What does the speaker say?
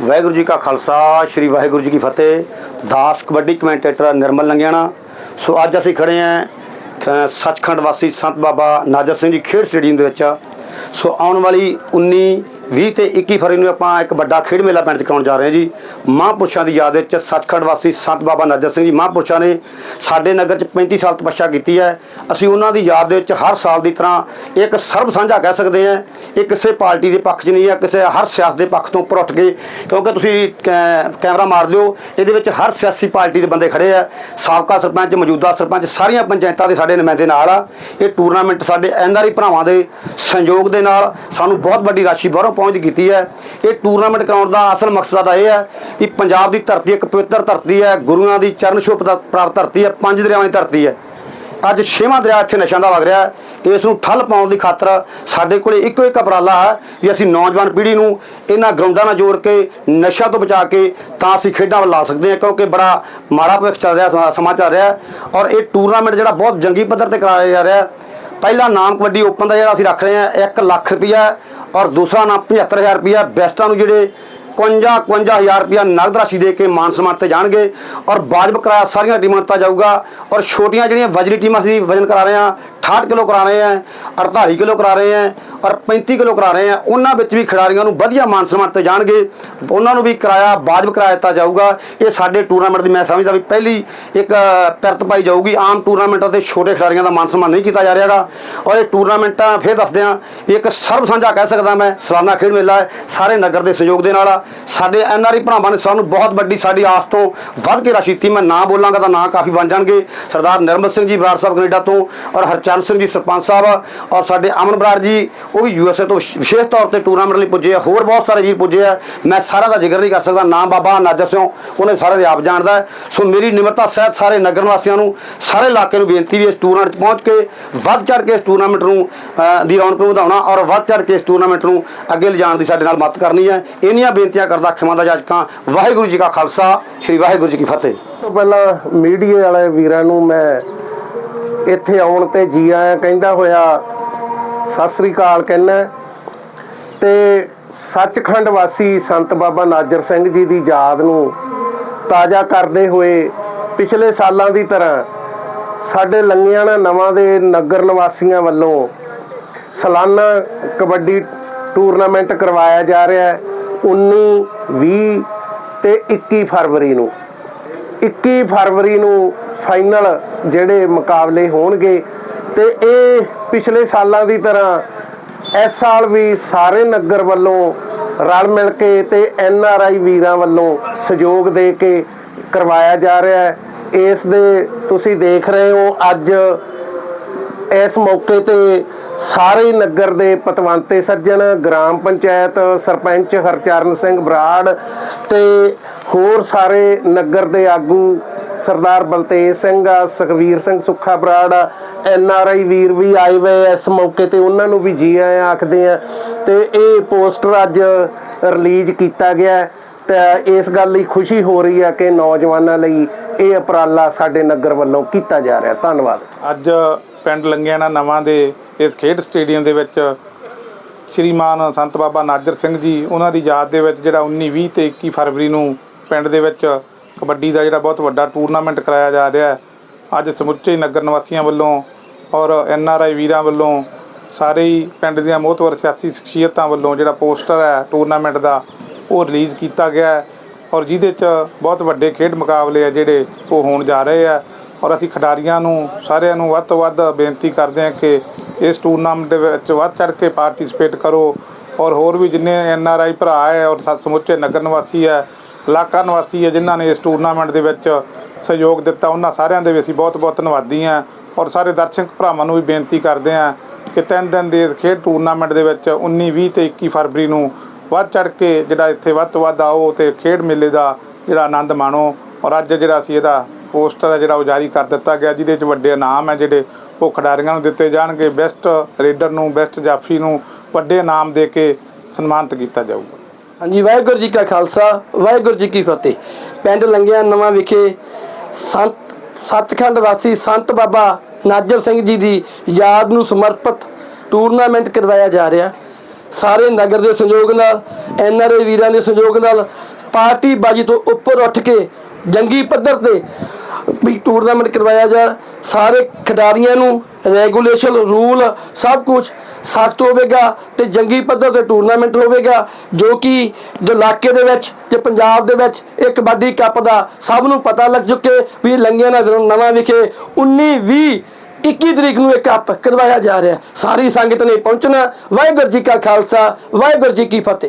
ਵਾਹਿਗੁਰੂ ਜੀ ਕਾ ਖਾਲਸਾ, ਸ੍ਰੀ ਵਾਹਿਗੁਰੂ ਜੀ ਕੀ ਫਤਿਹ। ਦਾਸ ਕਬੱਡੀ ਕਮੈਂਟੇਟਰ ਨਿਰਮਲ ਲੰਗਿਆਣਾ ਸੋ ਅੱਜ ਅਸੀਂ ਖੜੇ ਆਂ ਸੱਚਖੰਡ ਵਾਸੀ ਸੰਤ ਬਾਬਾ ਨਾਜਰ ਸਿੰਘ ਜੀ ਖੇਡ ਸਟੇਡੀਅਮ ਦੇ ਵਿੱਚ। ਸੋ ਆਉਣ ਵਾਲੀ 19 20 ਤੇ 21 ਫਰਵਰੀ ਨੂੰ ਆਪਾਂ ਇੱਕ ਵੱਡਾ ਖੇਡ ਮੇਲਾ ਪਿੰਡ 'ਚ ਕਰਾਉਣ ਜਾ ਰਹੇ ਹਾਂ ਜੀ। ਮਹਾਂਪੁਰਸ਼ਾਂ ਦੀ ਯਾਦ ਵਿੱਚ ਸੱਚਖੰਡ ਵਾਸੀ ਸੰਤ ਬਾਬਾ ਨਾਜਰ ਸਿੰਘ ਜੀ, ਮਹਾਂਪੁਰਸ਼ਾਂ ਨੇ ਸਾਡੇ ਨਗਰ 'ਚ 35 ਸਾਲ ਤਪੱਸਿਆ ਕੀਤੀ ਹੈ। ਅਸੀਂ ਉਹਨਾਂ ਦੀ ਯਾਦ ਦੇ ਵਿੱਚ ਹਰ ਸਾਲ ਦੀ ਤਰ੍ਹਾਂ ਇੱਕ ਸਰਬ ਸਾਂਝਾ ਕਹਿ ਸਕਦੇ ਹਾਂ, ਇਹ ਕਿਸੇ ਪਾਰਟੀ ਦੇ ਪੱਖ 'ਚ ਨਹੀਂ ਹੈ, ਕਿਸੇ ਹਰ ਸਿਆਸਤ ਦੇ ਪੱਖ ਤੋਂ ਉੱਪਰ ਉੱਠ ਕੇ, ਕਿਉਂਕਿ ਤੁਸੀਂ, ਕੈ- ਕੈਮਰਾ ਮਾਰ ਦਿਓ, ਇਹਦੇ ਵਿੱਚ ਹਰ ਸਿਆਸੀ ਪਾਰਟੀ ਦੇ ਬੰਦੇ ਖੜੇ ਆ। ਸਾਬਕਾ ਸਰਪੰਚ, ਮੌਜੂਦਾ ਸਰਪੰਚ, ਸਾਰੀਆਂ ਪੰਚਾਇਤਾਂ ਦੇ ਸਾਡੇ ਨੁਮਾਇੰਦੇ ਨਾਲ ਆ। ਇਹ ਟੂਰਨਾਮੈਂਟ ਸਾਡੇ ਐਨਆਰਆਈ ਭਰਾਵਾਂ ਦੇ ਸੰਯੋਗ ਦੇ ਨਾਲ ਸਾਨੂੰ ਬਹੁਤ ਵੱਡੀ ਰਾਸ਼ੀ ਬਾਹਰੋਂ ਪਹੁੰਚ ਕੀਤੀ ਹੈ। ਇਹ ਟੂਰਨਾਮੈਂਟ ਕਰਾਉਣ ਦਾ ਅਸਲ ਮਕਸਦ ਇਹ ਹੈ ਕਿ ਪੰਜਾਬ ਦੀ ਧਰਤੀ ਇੱਕ ਪਵਿੱਤਰ ਧਰਤੀ ਹੈ, ਗੁਰੂਆਂ ਦੀ ਚਰਨ ਛੋਹ ਪ੍ਰਾਪਤ ਧਰਤੀ ਹੈ, ਪੰਜ ਦਰਿਆਵਾਂ ਦੀ ਧਰਤੀ ਹੈ। ਅੱਜ ਛੇਵਾਂ ਦਰਿਆ ਇੱਥੇ ਨਸ਼ਿਆਂ ਦਾ ਵਗ ਰਿਹਾ ਹੈ। ਇਸ ਨੂੰ ਠੱਲ ਪਾਉਣ ਦੀ ਖਾਤਰ ਸਾਡੇ ਕੋਲੇ ਇੱਕੋ ਇੱਕ ਉਪਰਾਲਾ ਹੈ ਵੀ ਅਸੀਂ ਨੌਜਵਾਨ ਪੀੜ੍ਹੀ ਨੂੰ ਇਹਨਾਂ ਗਰਾਊਂਡਾਂ ਨਾਲ ਜੋੜ ਕੇ ਨਸ਼ਾ ਤੋਂ ਬਚਾ ਕੇ ਤਾਂ ਅਸੀਂ ਖੇਡਾਂ ਵੱਲ ਲਾ ਸਕਦੇ ਹਾਂ, ਕਿਉਂਕਿ ਬੜਾ ਮਾੜਾ ਭਵਿੱਖ ਚੱਲ ਰਿਹਾ, ਸਮਾਂ- ਸਮਾਂ ਚੱਲ ਰਿਹਾ ਔਰ ਇਹ ਟੂਰਨਾਮੈਂਟ ਜਿਹੜਾ ਬਹੁਤ ਜੰਗੀ ਪੱਧਰ ਤੇ ਕਰਾਇਆ ਜਾ ਰਿਹਾ ਪਹਿਲਾ ਨਾਮ ਕਬੱਡੀ ਓਪਨ ਦਾ ਜਿਹੜਾ ਅਸੀਂ ਰੱਖ ਰਹੇ ਹਾਂ 1 ਲੱਖ ਰੁਪਇਆ ਔਰ ਦੂਸਰਾ ਨਾਮ 75000 ਰੁਪਇਆ ਬੈਸਟਾਂ ਨੂੰ ਜਿਹੜੇ 51 51000 ਰੁਪਇਆ ਨਗਦ ਰਾਸ਼ੀ ਦੇ ਕੇ ਮਾਨ ਸਨਮਾਨ ਤੇ ਜਾਣਗੇ ਔਰ ਬਾਜਬ ਕਿਰਾਇਆ ਸਾਰੀਆਂ ਟੀਮਾਂ ਨੂੰ ਦਿੱਤਾ ਜਾਊਗਾ ਔਰ ਛੋਟੀਆਂ ਜਿਹੜੀਆਂ ਵਜਰੀ ਟੀਮਾਂ ਅਸੀਂ ਵਜਨ ਕਰਾ ਰਹੇ ਹਾਂ 68 ਕਿਲੋ ਕਰਾ ਰਹੇ ਹਾਂ 48 ਕਿਲੋ ਕਰਾ ਰਹੇ ਹਾਂ ਔਰ 35 ਕਿਲੋ ਕਰਾ ਰਹੇ ਹਾਂ ਉਹਨਾਂ ਵਿੱਚ ਵੀ ਖਿਡਾਰੀਆਂ ਨੂੰ ਵਧੀਆ ਮਾਨ ਸਨਮਾਨ ਤੇ ਜਾਣਗੇ। ਉਹਨਾਂ ਨੂੰ ਵੀ ਕਿਰਾਇਆ ਵਾਜਬ ਕਿਰਾਇਆ ਦਿੱਤਾ ਜਾਊਗਾ। ਇਹ ਸਾਡੇ ਟੂਰਨਾਮੈਂਟ ਦੀ ਮੈਂ ਸਮਝਦਾ ਵੀ ਪਹਿਲੀ ਇੱਕ ਅ, ਪਿਰਤ ਪਾਈ ਜਾਊਗੀ। ਆਮ ਟੂਰਨਾਮੈਂਟਾਂ ਤੇ ਛੋਟੇ ਖਿਡਾਰੀਆਂ ਦਾ ਮਾਨ ਸਨਮਾਨ ਨਹੀਂ ਕੀਤਾ ਜਾ ਰਿਹਾਗਾ ਔਰ ਇਹ ਟੂਰਨਾਮੈਂਟਾਂ ਫੇਰ ਦੱਸਦੇ ਹਾਂ ਇੱਕ ਸਰਬ ਸਾਂਝਾ ਕਹਿ ਸਕਦਾ ਮੈਂ ਸਲਾਨਾ ਖੇਡ ਮੇਲਾ ਹੈ ਸਾਰੇ ਨਗਰ ਦੇ ਸਹਿਯੋਗ ਦੇ ਨਾਲ ਆ। ਸਾਡੇ ਐਨਆਰਆਈ ਭਰਾਵਾਂ ਨੇ ਸਾਨੂੰ ਬਹੁਤ ਵੱਡੀ ਸਾਡੀ ਆਸ ਤੋਂ ਵੱਧ ਕੇ ਰਾਸ਼ੀ ਦਿੱਤੀ। ਮੈਂ ਨਾ ਬੋਲਾਂਗਾ ਤਾਂ ਨਾਂ ਕਾਫੀ ਬਣ ਜਾਣਗੇ। ਸਰਦਾਰ ਨਿਰਮਲ ਸਿੰਘ ਜੀ ਬਰਾੜ ਸਾਹਿਬ ਕੈਨੇਡਾ ਤੋਂ ਔਰ ਹਰਚਾ ਹਰਚਰਨ ਸਿੰਘ ਜੀ ਸਰਪੰਚ ਸਾਹਿਬ ਔਰ ਸਾਡੇ ਅਮਨ ਬਰਾੜ ਜੀ ਉਹ ਵੀ ਯੂਐਸਏ ਤੋਂ ਵਿਸ਼- ਵਿਸ਼ੇਸ਼ ਤੌਰ ਤੇ ਟੂਰਨਾਮੈਂਟ ਲਈ ਪੁੱਜੇ ਆ। ਹੋਰ ਬਹੁਤ ਸਾਰੇ ਵੀਰ ਪੁੱਜੇ ਆ। ਮੈਂ ਸਾਰਿਆਂ ਦਾ ਜ਼ਿਕਰ ਨਹੀਂ ਕਰ ਸਕਦਾ। ਨਾਮ ਬਾਬਾ ਨਾਜਰ ਸਿੰਘ ਉਹਨੇ ਸਾਰੇ ਦੇ ਆਪ ਜਾਣਦਾ ਹੈ। ਸੋ ਮੇਰੀ ਨਿਮਰਤਾ ਸਹਿਤ ਸਾਰੇ ਨਗਰ ਵਾਸੀਆਂ ਨੂੰ ਸਾਰੇ ਇਲਾਕੇ ਨੂੰ ਬੇਨਤੀ ਵੀ ਇਸ ਟੂਰਨਾਮੈਂਟ 'ਚ ਪਹੁੰਚ ਕੇ ਵੱਧ ਚੜ ਕੇ ਇਸ ਟੂਰਨਾਮੈਂਟ ਨੂੰ ਅ, ਦੀ ਰੌਣਕ ਨੂੰ ਵਧਾਉਣਾ ਔਰ ਵੱਧ ਚੜ ਕੇ ਇਸ ਟੂਰਨਾਮੈਂਟ ਨੂੰ ਅੱਗੇ ਲਿਜਾਣ ਦੀ ਸਾਡੇ ਨਾਲ ਮਦਦ ਕਰਨੀ ਹੈ। ਇੰਨੀਆਂ ਬੇਨਤੀਆਂ ਕਰਦਾ ਖਿਮਾ ਦਾ ਜਾਜਕਾਂ ਵਾਹਿਗੁਰੂ ਜੀ ਕਾ ਖਾਲਸਾ ਸ੍ਰੀ ਵਾਹਿਗੁਰੂ ਜੀ ਕੀ ਫਤਿਹ। ਤੋਂ ਪਹਿਲਾਂ ਮੀਡੀਆ ਵਾਲੇ ਵੀਰਾਂ ਨੂੰ ਮੈਂ ਇੱਥੇ ਆਉਣ ਤੇ ਜੀ ਆਇਆਂ ਕਹਿੰਦਾ ਹੋਇਆ, ਸਤਿ ਸ੍ਰੀ ਅਕਾਲ ਕਹਿੰਦਾ ਤੇ ਸੱਚਖੰਡ ਵਾਸੀ ਸੰਤ ਬਾਬਾ ਨਾਜਰ ਸਿੰਘ ਜੀ ਦੀ ਯਾਦ ਨੂੰ ਤਾਜ਼ਾ ਕਰਦੇ ਹੋਏ ਪਿਛਲੇ ਸਾਲਾਂ ਦੀ ਤਰ੍ਹਾਂ ਸਾਡੇ ਲੰਗਿਆਣਾ ਨਵਾਂ ਦੇ ਨਗਰ ਨਿਵਾਸੀਆਂ ਵੱਲੋਂ ਸਾਲਾਨਾ ਕਬੱਡੀ ਟੂਰਨਾਮੈਂਟ ਕਰਵਾਇਆ ਜਾ ਰਿਹਾ ਹੈ 19 20 ਤੇ 21 ਫਰਵਰੀ ਨੂੰ। 21 ਫਰਵਰੀ ਨੂੰ ਫਾਈਨਲ ਜਿਹੜੇ ਮੁਕਾਬਲੇ ਹੋਣਗੇ ਤੇ ਇਹ ਪਿਛਲੇ ਸਾਲਾਂ ਦੀ ਤਰ੍ਹਾਂ ਇਸ ਸਾਲ ਵੀ ਸਾਰੇ ਨਗਰ ਵੱਲੋਂ ਰਲ ਮਿਲ ਕੇ ਤੇ ਐਨ ਆਰ ਆਈ ਵੀਰਾਂ ਵੱਲੋਂ ਸਹਿਯੋਗ ਦੇ ਕੇ ਕਰਵਾਇਆ ਜਾ ਰਿਹਾ ਹੈ। ਇਸ ਦੇ ਤੁਸੀਂ ਦੇਖ ਰਹੇ ਹੋ ਅੱਜ ਇਸ ਮੌਕੇ ਤੇ ਸਾਰੇ ਨਗਰ ਦੇ ਪਤਵੰਤੇ ਸੱਜਣ, ਗ੍ਰਾਮ ਪੰਚਾਇਤ ਸਰਪੰਚ ਹਰਚਰਨ ਸਿੰਘ ਬਰਾੜ ਤੇ ਹੋਰ ਸਾਰੇ ਨਗਰ ਦੇ ਆਗੂ ਸਰਦਾਰ ਬਲਤੇਜ ਸਿੰਘ ਆ, Sukhvir Singh Sukha Brar N R I ਵੀਰ ਵੀ ਆਏ ਹੋਏ ਇਸ ਮੌਕੇ ਤੇ, ਉਹਨਾਂ ਨੂੰ ਵੀ ਜੀ ਆਇਆਂ ਆਖਦੇ ਆ। ਤੇ ਇਹ ਪੋਸਟਰ ਅੱਜ ਰਿਲੀਜ਼ ਕੀਤਾ ਗਿਆ ਹੈ। ਤੇ ਇਸ ਗੱਲ ਲਈ ਖੁਸ਼ੀ ਹੋ ਰਹੀ ਹੈ ਕਿ ਨੌਜਵਾਨਾਂ ਲਈ ਇਹ ਉਪਰਾਲਾ ਸਾਡੇ ਨਗਰ ਵੱਲੋਂ ਕੀਤਾ ਜਾ ਰਿਹਾ। ਧੰਨਵਾਦ। ਅੱਜ ਪਿੰਡ ਲੰਗਿਆਣਾ ਨਵਾਂ ਦੇ ਇਸ ਖੇਡ ਸਟੇਡੀਅਮ ਦੇ ਵਿੱਚ ਸ਼੍ਰੀਮਾਨ ਸੰਤ ਬਾਬਾ ਨਾਜਰ ਸਿੰਘ ਜੀ, ਉਹਨਾਂ ਦੀ ਯਾਦ ਦੇ ਵਿੱਚ ਜਿਹੜਾ 19 20 ਤੇ 21 ਫਰਵਰੀ ਨੂੰ ਪਿੰਡ ਦੇ ਵਿੱਚ ਕਬੱਡੀ ਦਾ ਜਿਹੜਾ ਬਹੁਤ ਵੱਡਾ ਟੂਰਨਾਮੈਂਟ ਕਰਾਇਆ ਜਾ ਰਿਹਾ ਹੈ। ਅੱਜ ਸਮੁੱਚੇ ਨਗਰ ਨਿਵਾਸੀਆਂ ਵੱਲੋਂ ਔਰ ਐਨ ਆਰ ਆਈ ਵੀਰਾਂ ਵੱਲੋਂ ਸਾਰੇ ਹੀ ਪਿੰਡ ਦੀਆਂ ਮੋਹਤਵਰ ਸਿਆਸੀ ਸ਼ਖਸੀਅਤਾਂ ਵੱਲੋਂ ਜਿਹੜਾ ਪੋਸਟਰ ਹੈ, ਟੂਰਨਾਮੈਂਟ ਦਾ, ਉਹ ਰਿਲੀਜ਼ ਕੀਤਾ ਗਿਆ ਹੈ ਔਰ ਜਿਹਦੇ 'ਚ ਬਹੁਤ ਵੱਡੇ ਖੇਡ ਮੁਕਾਬਲੇ ਆ ਜਿਹੜੇ ਉਹ ਹੋਣ ਜਾ ਰਹੇ ਆ। ਔਰ ਅਸੀਂ ਖਿਡਾਰੀਆਂ ਨੂੰ, ਸਾਰਿਆਂ ਨੂੰ ਵੱਧ ਤੋਂ ਵੱਧ ਬੇਨਤੀ ਕਰਦੇ ਹਾਂ ਕਿ ਇਸ ਟੂਰਨਾਮੈਂਟ ਦੇ ਵਿੱਚ ਵੱਧ ਚੜ ਕੇ ਪਾਰਟਿਸਿਪੇਟ ਕਰੋ। ਔਰ ਹੋਰ ਵੀ ਜਿੰਨੇ ਐਨ ਆਰ ਆਈ ਭਰਾ ਹੈ ਔਰ ਸਮੁੱਚੇ ਨਗਰ ਨਿਵਾਸੀ ਹੈ ਇਲਾਕਾ ਨਿਵਾਸੀ ਹੈ ਜਿਨ੍ਹਾਂ ਨੇ ਇਸ ਟੂਰਨਾਮੈਂਟ ਦੇ ਵਿੱਚ ਸਹਿਯੋਗ ਦਿੱਤਾ। ਉਹਨਾਂ ਸਾਰਿਆਂ ਦੇ ਵੀ ਅਸੀਂ ਬਹੁਤ ਬਹੁਤ ਧੰਨਵਾਦੀ ਹਾਂ ਔਰ ਸਾਰੇ ਦਰਸ਼ਕ ਭਰਾਵਾਂ ਨੂੰ ਵੀ ਬੇਨਤੀ ਕਰਦੇ ਹਾਂ ਕਿ ਤਿੰਨ ਦਿਨ ਦੇ ਇਸ ਖੇਡ ਟੂਰਨਾਮੈਂਟ ਦੇ ਵਿੱਚ 19 20 ਤੇ 21 ਫਰਵਰੀ ਨੂੰ ਵੱਧ ਚੜ ਕੇ ਜਿਹੜਾ ਇੱਥੇ ਵੱਧ ਤੋਂ ਵੱਧ ਆਓ ਤੇ ਖੇਡ ਮੇਲੇ ਦਾ ਜਿਹੜਾ ਆਨੰਦ ਮਾਣੋ। ਔਰ ਅੱਜ ਜਿਹੜਾ ਅਸੀਂ ਇਹਦਾ ਪੋਸਟਰ ਹੈ ਜਿਹੜਾ ਉਹ ਜਾਰੀ ਕਰ ਦਿੱਤਾ ਗਿਆ, ਜਿਹਦੇ ਵਿੱਚ ਵੱਡੇ ਇਨਾਮ ਹੈ ਜਿਹੜੇ ਉਹ ਖਿਡਾਰੀਆਂ ਨੂੰ ਦਿੱਤੇ ਜਾਣਗੇ। ਬੈਸਟ ਰੇਡਰ ਨੂੰ ਬੈਸਟ ਜਾਫੀ ਨੂੰ ਵੱਡੇ ਇਨਾਮ ਦੇ ਕੇ ਸਨਮਾਨਿਤ ਕੀਤਾ ਜਾਊਗਾ। ਹਾਂਜੀ, ਵਾਹਿਗੁਰੂ ਜੀ ਕਾ ਖਾਲਸਾ, ਵਾਹਿਗੁਰੂ ਜੀ ਕੀ ਫਤਿਹ। ਪਿੰਡ ਲੰਗਿਆ ਨਵਾਂ ਵਿਖੇ ਸੰਤ, ਸੱਚਖੰਡ ਵਾਸੀ ਸੰਤ ਬਾਬਾ ਨਾਜਰ ਸਿੰਘ ਜੀ ਦੀ ਯਾਦ ਨੂੰ ਸਮਰਪਿਤ ਟੂਰਨਾਮੈਂਟ ਕਰਵਾਇਆ ਜਾ ਰਿਹਾ। ਸਾਰੇ ਨਗਰ ਦੇ ਸਹਿਯੋਗ ਨਾਲ ਐਨਆਰਏ ਵੀਰਾਂ ਦੇ ਸਹਿਯੋਗ ਨਾਲ ਪਾਰਟੀ ਬਾਜੀ ਤੋਂ ਉੱਪਰ ਉੱਠ ਕੇ ਜੰਗੀ ਪੱਧਰ ਤੇ ਵੀ ਟੂਰਨਾਮੈਂਟ ਕਰਵਾਇਆ ਜਾ, ਸਾਰੇ ਖਿਡਾਰੀਆਂ ਨੂੰ ਰੈਗੂਲੇਸ਼ਨ ਰੂਲ ਸਭ ਕੁਝ ਸਖਤ ਹੋਵੇਗਾ ਤੇ ਜੰਗੀ ਪੱਧਰ ਤੇ ਟੂਰਨਾਮੈਂਟ ਹੋਵੇਗਾ, ਜੋ ਕਿ ਜੋ ਇਲਾਕੇ ਦੇ ਵਿੱਚ ਤੇ ਪੰਜਾਬ ਦੇ ਵਿੱਚ ਇਹ ਕਬੱਡੀ ਕੱਪ ਦਾ ਸਭ ਨੂੰ ਪਤਾ ਲੱਗ ਚੁੱਕੇ ਵੀ ਲੰਗਿਆਂ ਨਾਲ ਨਵਾਂ ਵਿਖੇ 19 20 21 ਤਰੀਕ ਨੂੰ ਇਹ ਕੱਪ ਕਰਵਾਇਆ ਜਾ ਰਿਹਾ। ਸਾਰੀ ਸੰਗਤ ਨੇ ਪਹੁੰਚਣਾ। ਵਾਹਿਗੁਰੂ ਜੀ ਕਾ ਖਾਲਸਾ, ਵਾਹਿਗੁਰੂ ਜੀ ਕੀ ਫਤਿਹ।